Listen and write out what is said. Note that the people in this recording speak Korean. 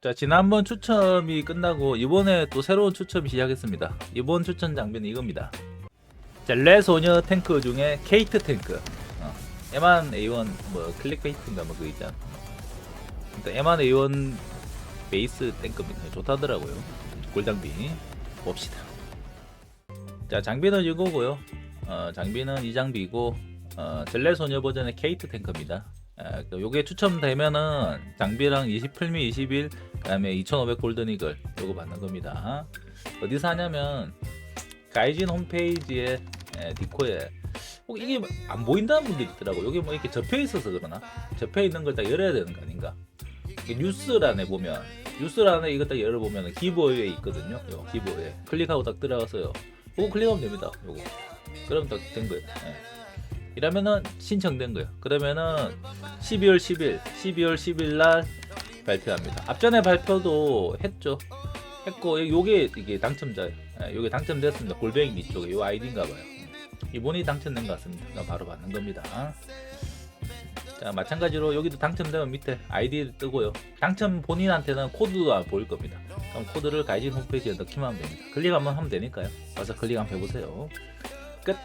자 지난번 추첨이 끝나고 이번에 또 새로운 추첨이 시작했습니다. 이번 추천 장비는 이겁니다. 젤레 소녀 탱크 중에 케이트 탱크. 어, 에만 A1 뭐 클릭베이트인가 뭐 그거 있잖아. 일단 에만 A1 베이스 탱크입니다. 좋다더라고요. 골장비 봅시다. 자 장비는 이거고요. 어, 장비는 이 장비고 어, 젤레 소녀 버전의 케이트 탱크입니다. 아, 그 요게 추첨되면은 장비랑 20 풀미 21 그다음에 2,500 골든 이글 요거 받는 겁니다. 어디서 하냐면 가이진 홈페이지에 에, 디코에 꼭 이게 안 보인다는 분들이 있더라고. 여기 뭐 이렇게 접혀 있어서 그러나 접혀 있는 걸딱 열어야 되는 거 아닌가? 뉴스란에 보면 뉴스란에 이거 딱 열어보면 기부어에 있거든요. 요 기부어에 클릭하고 딱 들어가서요. 요거 클릭하면 됩니다. 요거 그럼 딱 된 거예요. 예. 이러면은 신청된 거예요. 그러면은 12월 10일, 12월 10일 날 발표합니다. 앞전에 발표도 했죠. 했고 요게 이게 당첨자예요. 예, 요게 당첨됐습니다. 골뱅이 밑쪽에 요 아이디인가 봐요. 이분이 당첨된 것 같습니다. 바로 받는 겁니다. 자 마찬가지로 여기도 당첨되면 밑에 아이디 뜨고요. 당첨 본인한테는 코드가 보일 겁니다. 그럼 코드를 가이진 홈페이지에 넣기만 하면 됩니다. 클릭 한번 하면 되니까요. 와서 클릭 한번 해보세요. 끝.